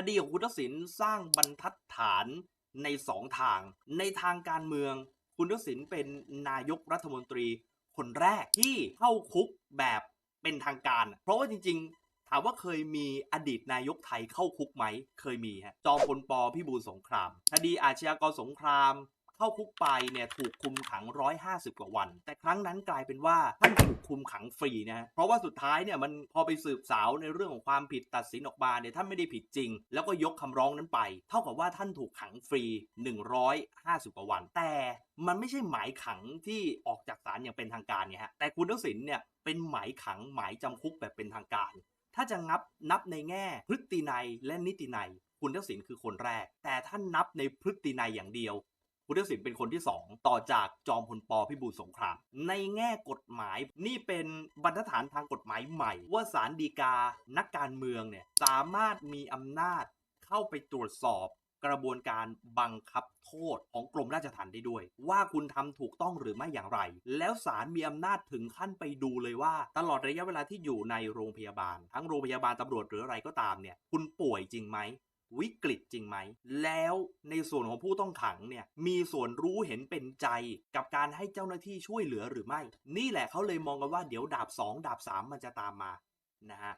คดีของคุณทักษิณสร้างบรรทัดฐานในสองทาง ในทางการเมือง คุณทักษิณเป็นนายกรัฐมนตรี คนแรกที่เข้าคุกแบบเป็นทางการ เพราะว่าจริง ๆ ถามว่าเคยมีอดีตนายกไทยเข้าคุกไหม เคยมีฮะจอมพลปพิบูลสงคราม คดีอาชญากรสงคราม เข้าคุกไปเนี่ยถูกคุมขัง 150 กว่าวัน แต่ครั้งนั้นกลายเป็นว่าท่านถูกคุมขังฟรีนะฮะเพราะว่าสุดท้ายเนี่ยมันพอไปสืบสาวในเรื่องของความผิดตัดสินออกมาเนี่ยท่านไม่ได้ผิดจริง แล้วก็ยกคำร้องนั้นไป เท่ากับว่าท่านถูกขังฟรี 150 กว่าวัน แต่มันไม่ใช่หมายขังที่ออกจากศาลอย่างเป็นทางการเนี่ยฮะแต่คุณทักษิณเนี่ยเป็นหมายขังหมายจำคุกแบบเป็นทางการ ถ้าจะนับนับในแง่พฤตินัยและนิตินัยคุณทักษิณคือคนแรก แต่ถ้านนับในพฤตินัยอย่างเดียว คุณทักษิณเป็นคนที่ 2 ต่อจากจอมพลปพิบูลสงคราม ในแง่กฎหมายนี่เป็นบรรทัดฐานทางกฎหมายใหม่ ว่าศาลฎีกานักการเมืองเนี่ยสามารถมีอำนาจเข้าไปตรวจสอบกระบวนการบังคับโทษของกรมราชทัณฑ์ได้ด้วย ว่าคุณทำถูกต้องหรือไม่อย่างไร แล้วศาลมีอำนาจถึงขั้นไปดูเลยว่า ตลอดระยะเวลาที่อยู่ในโรงพยาบาล ทั้งโรงพยาบาลตำรวจหรืออะไรก็ตามเนี่ย คุณป่วยจริงไหม วิกฤตจริงไหม แล้วในส่วนของผู้ต้องขังเนี่ยมีส่วนรู้เห็นเป็นใจกับการให้เจ้าหน้าที่ช่วยเหลือหรือไม่ นี่แหละเขาเลยมองกันว่าเดี๋ยวดาบ 2 ดาบ 3 มันจะตามมานะฮะ